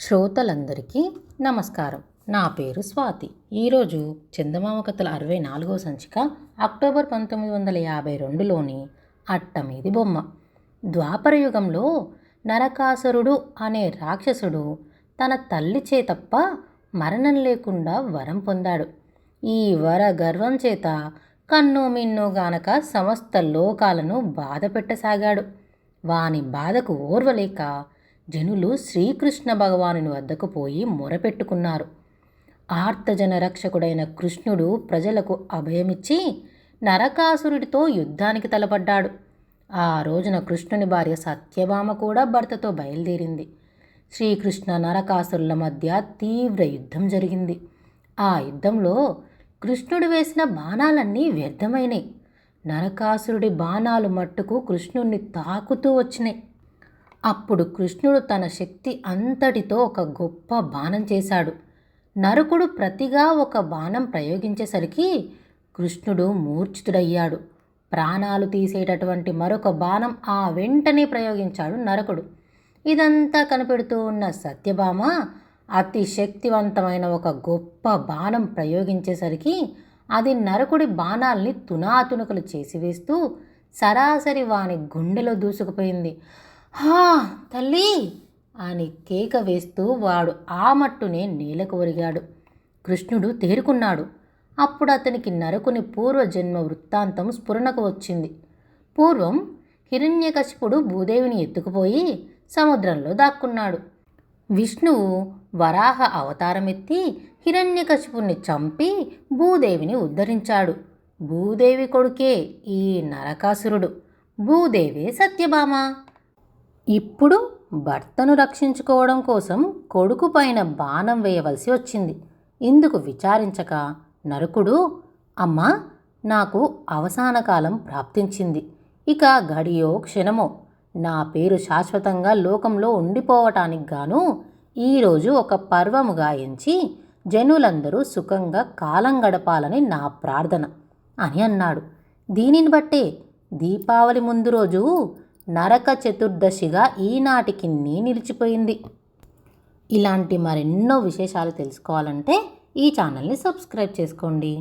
శ్రోతలందరికీ నమస్కారం. నా పేరు స్వాతి. ఈరోజు చందమామ కథల అరవై నాలుగో సంచిక అక్టోబర్ పంతొమ్మిది వందల యాభై రెండులోని అట్టమీది బొమ్మ. ద్వాపర యుగంలో నరకాసురుడు అనే రాక్షసుడు తన తల్లి చేతప్ప మరణం లేకుండా వరం పొందాడు. ఈ వర గర్వం చేత కన్ను మిన్ను గానక సమస్త లోకాలను బాధ పెట్టసాగాడు వాని బాధకు ఓర్వలేక జనులు శ్రీకృష్ణ భగవానుని వద్దకు పోయి మొరపెట్టుకున్నారు. ఆర్తజన రక్షకుడైన కృష్ణుడు ప్రజలకు అభయమిచ్చి నరకాసురుడితో యుద్ధానికి తలపడ్డాడు. ఆ రోజున కృష్ణుని భార్య సత్యభామ కూడా భర్తతో బయలుదేరింది. శ్రీకృష్ణ నరకాసురుల మధ్య తీవ్ర యుద్ధం జరిగింది. ఆ యుద్ధంలో కృష్ణుడు వేసిన బాణాలన్నీ వ్యర్థమైనాయి. నరకాసురుడి బాణాలు మట్టుకు కృష్ణుణ్ణి తాకుతూ వచ్చినాయి. అప్పుడు కృష్ణుడు తన శక్తి అంతటితో ఒక గొప్ప బాణం చేశాడు. నరకుడు ప్రతిగా ఒక బాణం ప్రయోగించేసరికి కృష్ణుడు మూర్ఛితుడయ్యాడు. ప్రాణాలు తీసేటటువంటి మరొక బాణం ఆ వెంటనే ప్రయోగించాడు నరకుడు. ఇదంతా కనిపెడుతూ ఉన్న సత్యభామ అతి శక్తివంతమైన ఒక గొప్ప బాణం ప్రయోగించేసరికి అది నరకుడి బాణాల్ని తునాతునకలు చేసివేస్తూ సరాసరి వాని గుండెలో దూసుకుపోయింది. హా తల్లి! అని కేక వేస్తూ వాడు ఆ మట్టునే నేలకు ఒరిగాడు. కృష్ణుడు తేరుకున్నాడు. అప్పుడు అతనికి నరకుని పూర్వజన్మ వృత్తాంతం స్ఫురణకు వచ్చింది. పూర్వం హిరణ్యకశిపుడు భూదేవిని ఎత్తుకుపోయి సముద్రంలో దాక్కున్నాడు. విష్ణువు వరాహ అవతారమెత్తి హిరణ్యకశిపుణ్ణి చంపి భూదేవిని ఉద్ధరించాడు. భూదేవి కొడుకే ఈ నరకాసురుడు. భూదేవే సత్యభామ! ఇప్పుడు భర్తను రక్షించుకోవడం కోసం కొడుకు పైన బాణం వేయవలసి వచ్చింది. ఇందుకు విచారించక నరకుడు అమ్మా నాకు అవసాన కాలం ప్రాప్తించింది. ఇక గడియో క్షణమో. నా పేరు శాశ్వతంగా లోకంలో ఉండిపోవటానికి గాను ఈరోజు ఒక పర్వముగా ఎంచి జనులందరూ సుఖంగా కాలం గడపాలని నా ప్రార్థన అని అన్నాడు. దీనిని బట్టే దీపావళి ముందు రోజు నరక చతుర్దశిగా ఈనాటికి నీ నిలిచిపోయింది. ఇలాంటి మరెన్నో విశేషాలు తెలుసుకోవాలంటే ఈ ఛానల్ని సబ్స్క్రైబ్ చేసుకోండి.